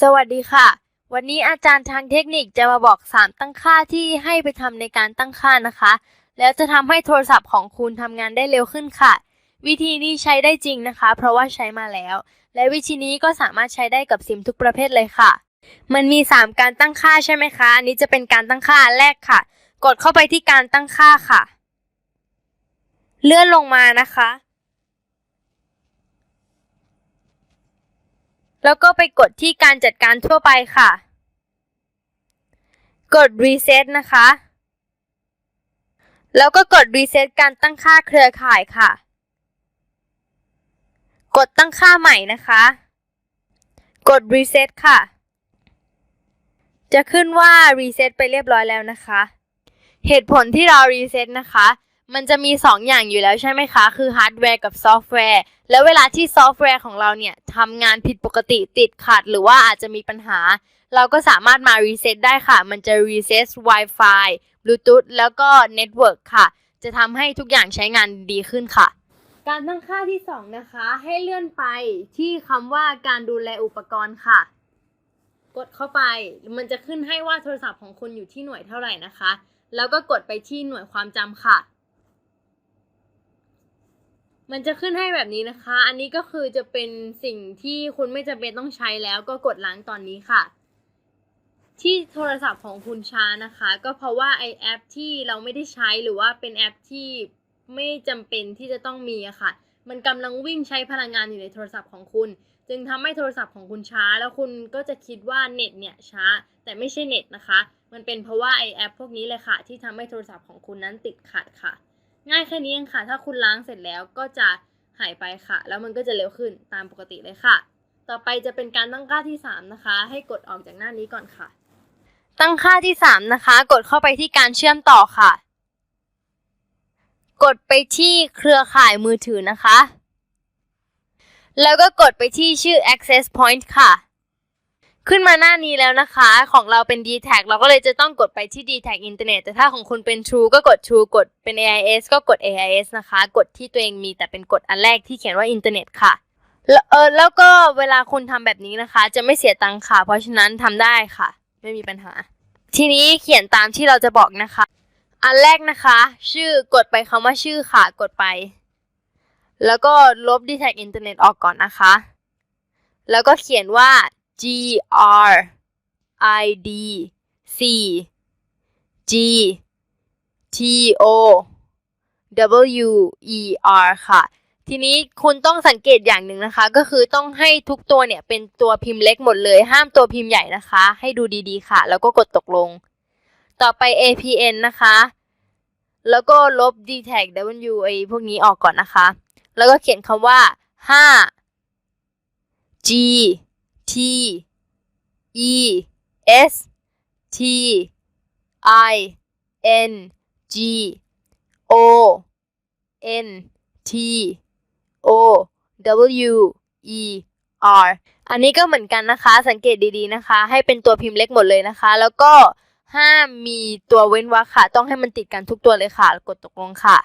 สวัสดีค่ะ วันนี้อาจารย์ทางเทคนิคจะมาบอก 3 ตั้งค่าที่ให้ไปทำในการตั้งค่านะคะ แล้วจะทำให้โทรศัพท์ของคุณทำงานได้เร็วขึ้นค่ะ วิธีนี้ใช้ได้จริงนะคะ เพราะว่าใช้มาแล้ว และวิธีนี้ก็สามารถใช้ได้กับซิมทุกประเภทเลยค่ะ มันมี 3 การตั้งค่าใช่ไหมคะอันนี้จะเป็นการตั้งค่าแรกค่ะ กดเข้าไปที่การตั้งค่าค่ะ เลื่อนลงมานะคะ แล้วก็ไปกดที่การจัดการทั่วไปค่ะ กด reset นะคะ แล้วก็กด reset การตั้งค่าเครือข่ายค่ะ กดตั้งค่าใหม่นะคะ กด reset ค่ะ จะขึ้นว่า reset ไปเรียบร้อยแล้วนะคะ เหตุผลที่เรา reset นะคะ มันจะมี 2 อย่างอยู่แล้วใช่ไหมคะ คือฮาร์ดแวร์กับซอฟต์แวร์ แล้วเวลาที่ซอฟต์แวร์ของเราเนี่ยทำงานผิดปกติติดขัด หรือว่าอาจจะมีปัญหา เราก็สามารถมา reset ได้ค่ะ มันจะ reset Wi-Fi Bluetooth แล้วก็ Network ค่ะ จะทำให้ทุกอย่างใช้งานดีขึ้นค่ะ การตั้งค่าที่ 2 นะคะ ให้เลื่อนไปที่คำว่าการดูแลอุปกรณ์ค่ะ กดเข้าไป มันจะขึ้นให้ว่าโทรศัพท์ของคุณอยู่ที่หน่วยเท่าไหร่นะคะ แล้วก็กดไปที่หน่วยความจำค่ะ มันจะขึ้นให้แบบนี้นะคะ อันนี้ก็คือจะเป็นสิ่งที่คุณไม่จำเป็นต้องใช้แล้วก็กดล้างตอนนี้ค่ะ ที่โทรศัพท์ของคุณช้านะคะ ก็เพราะว่าไอแอปที่เราไม่ได้ใช้หรือว่าเป็นแอปที่ไม่จำเป็นที่จะต้องมีอะค่ะ มันกำลังวิ่งใช้พลังงานอยู่ในโทรศัพท์ของคุณ จึงทำให้โทรศัพท์ของคุณช้า แล้วคุณก็จะคิดว่าเน็ตเนี่ยช้า แต่ไม่ใช่เน็ตนะคะ มันเป็นเพราะว่าไอแอปพวกนี้เลยค่ะ ที่ทำให้โทรศัพท์ของคุณนั้นติดขัดค่ะ ง่ายแค่นี้เองค่ะ ถ้าคุณล้างเสร็จแล้วก็จะหายไปค่ะ แล้วมันก็จะเร็วขึ้นตามปกติเลยค่ะ ต่อไปจะเป็นการตั้งค่าที่ 3 นะคะ ให้กดออกจากหน้านี้ก่อนค่ะ ตั้งค่าที่ 3 นะคะ กดเข้าไปที่การเชื่อมต่อค่ะ กดไปที่เครือข่ายมือถือนะคะ แล้วก็กดไปที่ชื่อ access point ค่ะ ขึ้นมาหน้านี้แล้วนะคะ ของเราเป็น d t a g เราก็เลยจะต้องกดไปที่ d t a g Internet แต่ถ้าของคุณเป็น True ก็กด True กดเป็น AIS ก็กด AIS นะคะ กดที่ตัวเองมีแต่เป็นกดอันแรกที่เขียนว่า Internet ค่ะแล้วเออแล้วก็เวลาคุณทำแบบนี้นะคะ จะไม่เสียตังค่ะ เพราะฉะนั้นทำได้ค่ะ ไม่มีปัญหา ทีนี้เขียนตามที่เราจะบอกนะคะ อันแรกนะคะ ชื่อกดไปคำว่าชื่อค่ะกดไป แล้วก็ลบ d t a g Internet ออกก่อนนะคะ แล้วก็เขียนว่า G R I D C G T O W E R ค่ะ ทีนี้คุณต้องสังเกตอย่างหนึ่งนะคะ ก็คือต้องให้ทุกตัวเนี่ยเป็นตัวพิมพ์เล็กหมดเลย ห้ามตัวพิมพ์ใหญ่นะคะ ให้ดูดีๆค่ะ แล้วก็กดตกลง ต่อไป APN นะคะ แล้วก็ลบ d t a g W ไอพวกนี้ออกก่อนนะคะ แล้วก็เขียนคำว่า 5 G T E S T I N G O N T O W E R อันนี้ก็เหมือนกันนะคะ สังเกตดีๆนะคะ ให้เป็นตัวพิมพ์เล็กหมดเลยนะคะ แล้วก็ห้ามมีตัวเว้นวรรคค่ะ ต้องให้มันติดกันทุกตัวเลยค่ะ กดตกลงค่ะ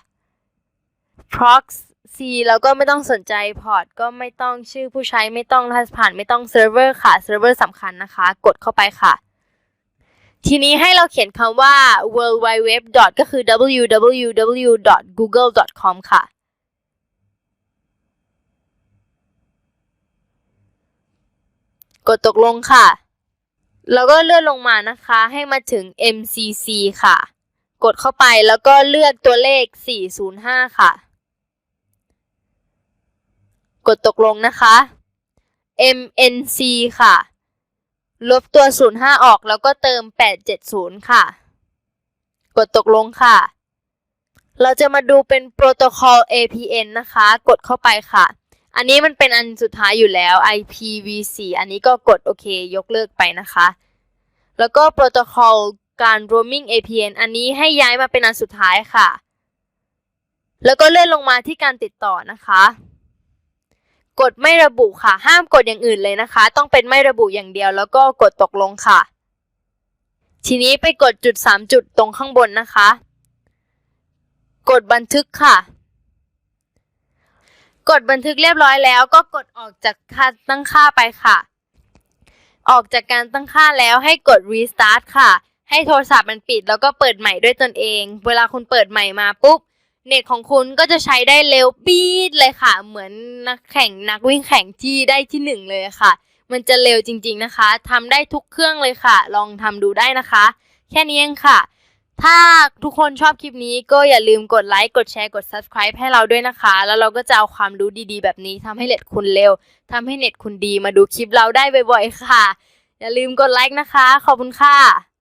prox proxy แล้วก็ไม่ต้องสนใจพอร์ตก็ไม่ต้องชื่อผู้ใช้ไม่ต้องรหัสผ่านไม่ต้องเซิร์ฟเวอร์ค่ะเซิร์ฟเวอร์สำคัญนะคะ กดเข้าไปค่ะ ทีนี้ให้เราเขียนคำว่า world wide web ก็คือ www.google.com ค่ะ กดตกลงค่ะ แล้วก็เลื่อนลงมานะคะให้มาถึง MCC ค่ะ กดเข้าไปแล้วก็เลือกตัวเลข 405 ค่ะ กดตกลงนะคะ MNC ค่ะ ลบตัว 05 ออกแล้วก็เติม 870 ค่ะ กดตกลงค่ะ เราจะมาดูเป็นโปรโตคอล APN นะคะ กดเข้าไปค่ะ อันนี้มันเป็นอันสุดท้ายอยู่แล้ว IPv4 อันนี้ก็กดโอเค ยกเลิกไปนะคะ แล้วก็โปรโตคอลการ roaming APN อันนี้ให้ย้ายมาเป็นอันสุดท้ายค่ะ แล้วก็เลื่อนลงมาที่การติดต่อนะคะ กดไม่ระบุค่ะ ห้ามกดอย่างอื่นเลยนะคะ ต้องเป็นไม่ระบุอย่างเดียว แล้วก็กดตกลงค่ะ ทีนี้ไปกดจุด 3 จุดตรงข้างบนนะคะ กดบันทึกค่ะ กดบันทึกเรียบร้อยแล้ว ก็กดออกจากค่าตั้งค่าไปค่ะ ออกจากการตั้งค่าแล้วให้กด restart ค่ะ ให้โทรศัพท์มันปิดแล้วก็เปิดใหม่ด้วยตนเอง เวลาคุณเปิดใหม่มาปุ๊บ เน็ตของคุณก็จะใช้ได้เร็วปี๊ดเลยค่ะ เหมือนนักแข่งนักวิ่งแข่งที่ได้ที่หนึ่งเลยค่ะ มันจะเร็วจริงๆนะคะทำได้ทุกเครื่องเลยค่ะ ลองทำดูได้นะคะ แค่นี้เองค่ะ ถ้าทุกคนชอบคลิปนี้ก็อย่าลืมกดไลค์กดแชร์กด subscribe ให้เราด้วยนะคะ แล้วเราก็จะเอาความรู้ดีๆ แบบนี้ทำให้เน็ตคุณเร็วทำให้เน็ตคุณดีมาดูคลิปเราได้บ่อยๆค่ะ อย่าลืมกดไลค์นะคะ ขอบคุณค่ะ